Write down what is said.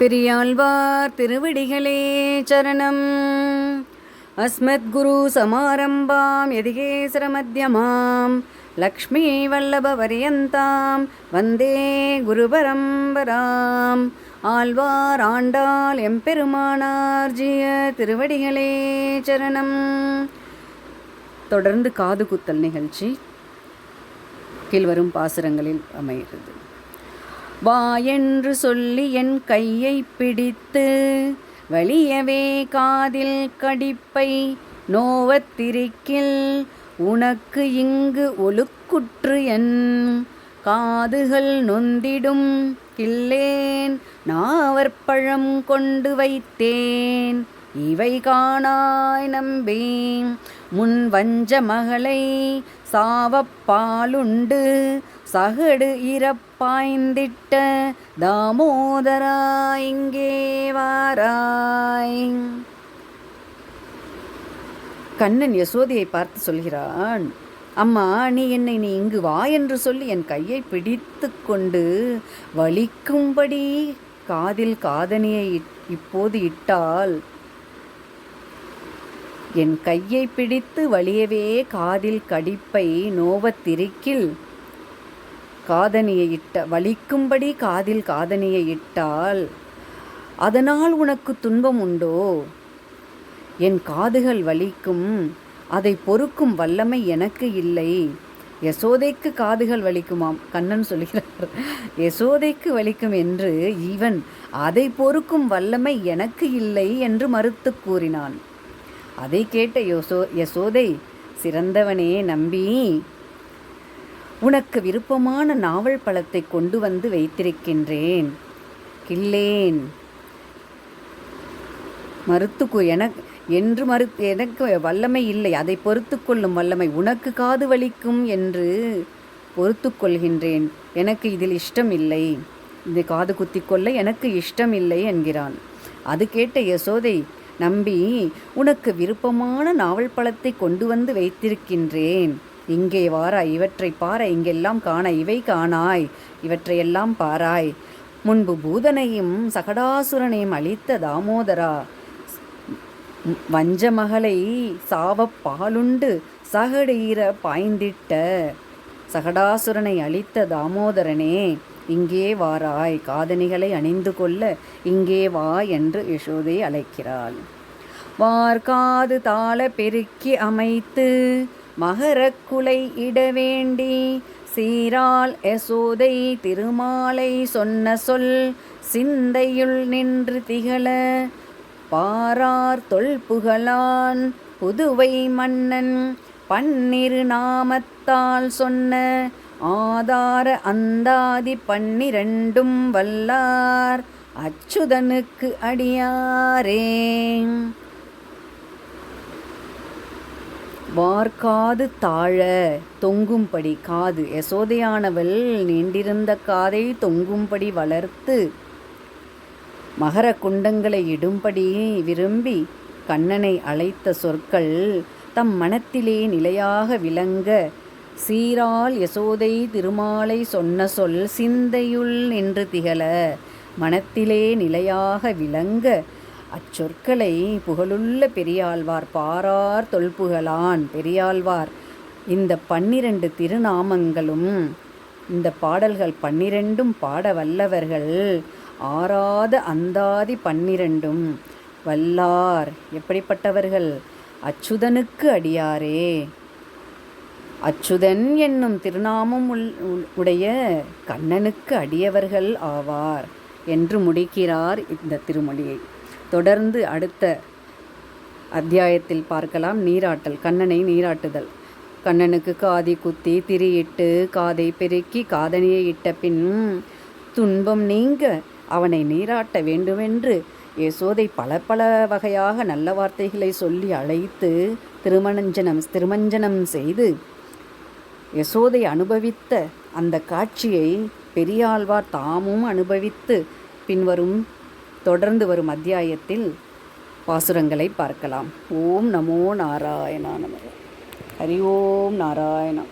பெரியாழ்வார் திருவடிகளே சரணம். அஸ்மத்குரு சமாரம்பாம் யதிகேசரமத்தியமாம் லக்ஷ்மி வல்லபவரியந்தாம் வந்தே குருபரம்பராம் ஆழ்வார் ஆண்டாள் எம்பெருமானார்ஜிய திருவடிகளே சரணம். தொடர்ந்து காது குத்தல் நிகழ்ச்சி கீழ்வரும் பாசுரங்களில் அமைகிறது. வா என்று சொல்லி என் கையை பிடித்து வலியவே காதில் கடிப்பை நோவத்திரிக்கில் உனக்கு இங்கு ஒழுக்குற்று என் காதுகள் நொந்திடும். கில்லேன் நாவற்பழம் கொண்டு வைத்தேன் இவை காணாய் நம்பேன். முன் வஞ்ச மகளை சாவப்பாலுண்டு. சகடு இறப்பாய்ந்திட்ட தாமோதரா இங்கே வாராய். கண்ணன் யசோதையை பார்த்து சொல்கிறான் அம்மா நீ என்னை நீ இங்கு வா என்று சொல்லி என் கையை பிடித்து கொண்டு வலிக்கும்படி காதில் காதணியை இப்போது இட்டால் என் கையை பிடித்து வலியவே காதில் கடிப்பை நோவத்திருக்கில். காதனியை இட்ட வலிக்கும்படி காதில் காதனியை இட்டால் அதனால் உனக்கு துன்பம் உண்டோ? என் காதுகள் வலிக்கும் அதை பொறுக்கும் வல்லமை எனக்கு இல்லை. யசோதைக்கு காதுகள் வலிக்குமாம் கண்ணன் சொல்கிறார். யசோதைக்கு வலிக்கும் என்று இவன் அதை பொறுக்கும் வல்லமை எனக்கு இல்லை என்று மறுத்து கூறினான். அதை கேட்ட யோசோ யசோதை சிறந்தவனே நம்பி. உனக்கு விருப்பமான நாவல் பழத்தை கொண்டு வந்து வைத்திருக்கின்றேன். கில்லேன் மறுத்துக்கு எனக்கு என்று மறு எனக்கு வல்லமை இல்லை. அதை பொறுத்து கொள்ளும் வல்லமை உனக்கு காது வலிக்கும் என்று பொறுத்து கொள்கின்றேன். எனக்கு இதில் இஷ்டம் இல்லை இந்த காது குத்தி கொள்ள எனக்கு இஷ்டம் இல்லை என்கிறான். அது கேட்ட யசோதை நம்பி உனக்கு விருப்பமான நாவல் பழத்தை கொண்டு வந்து வைத்திருக்கின்றேன். இங்கே வாராய் இவற்றை பார இங்கெல்லாம் காண இவை காணாய் இவற்றையெல்லாம் பாராய். முன்பு பூதனையும் சகடாசுரனையும் அளித்த தாமோதரா வஞ்சமகளை சாவப் பாலுண்டு சகடீர பாய்ந்திட்ட சகடாசுரனை அளித்த தாமோதரனே இங்கே வாராய். காதணிகளை அணிந்து கொள்ள இங்கே வா என்று யசோதை அழைக்கிறாள். வார்காது தாள பெருக்கி அமைத்து மகரக்குலை இட வேண்டி சீரால் யசோதை திருமாலை சொன்ன சொல் சிந்தையுள் நின்று திகழ பாரார் தொல்புகழான் புதுவை மன்னன் பன்னிரு நாமத்தால் சொன்ன ஆதார அந்தாதி பன்னிரண்டும் வல்லார் அச்சுதனுக்கு அடியாரே. வார்காது தாழ தொங்கும்படி காது. யசோதையானவள் நீண்டிருந்த காதை தொங்கும்படி வளர்த்து மகர குண்டங்களை இடும்படி விரும்பி கண்ணனை அழைத்த சொற்கள் தம் மனத்திலே நிலையாக விளங்க சீரால் யசோதை திருமாலை சொன்ன சொல் சிந்தையுள் நின்று திகழ மனத்திலே நிலையாக விளங்க அச்சொற்களை புகழுள்ள பெரியாழ்வார் பாரார் தொல்புகழான். பெரியாழ்வார் இந்த பன்னிரண்டு திருநாமங்களும் இந்த பாடல்கள் பன்னிரெண்டும் பாட வல்லவர்கள் ஆறாத அந்தாதி பன்னிரண்டும். வல்லார் எப்படிப்பட்டவர்கள்? அச்சுதனுக்கு அடியாரே. அச்சுதன் என்னும் திருநாமம் உடைய கண்ணனுக்கு அடியவர்கள் ஆவார் என்று முடிக்கிறார் இந்த திருமொழியை. தொடர்ந்து அடுத்த அத்தியாயத்தில் பார்க்கலாம். நீராட்டல் கண்ணனை நீராட்டுதல். கண்ணனுக்கு காதி குத்தி திரியிட்டு காதை பெருக்கி காதனியை இட்ட பின் துன்பம் நீங்க அவனை நீராட்ட வேண்டுமென்று யசோதை பல பல வகையாக நல்ல வார்த்தைகளை சொல்லி அழைத்து திருமணஞ்சனம் திருமஞ்சனம் செய்து யசோதை அனுபவித்த அந்த காட்சியை பெரியாழ்வார் தாமும் அனுபவித்து பின்வரும் தொடர்ந்து வரும் அத்தியாயத்தில் பாசுரங்களை பார்க்கலாம். ஓம் நமோ நாராயணா நம ஹரி ஓம் நாராயணா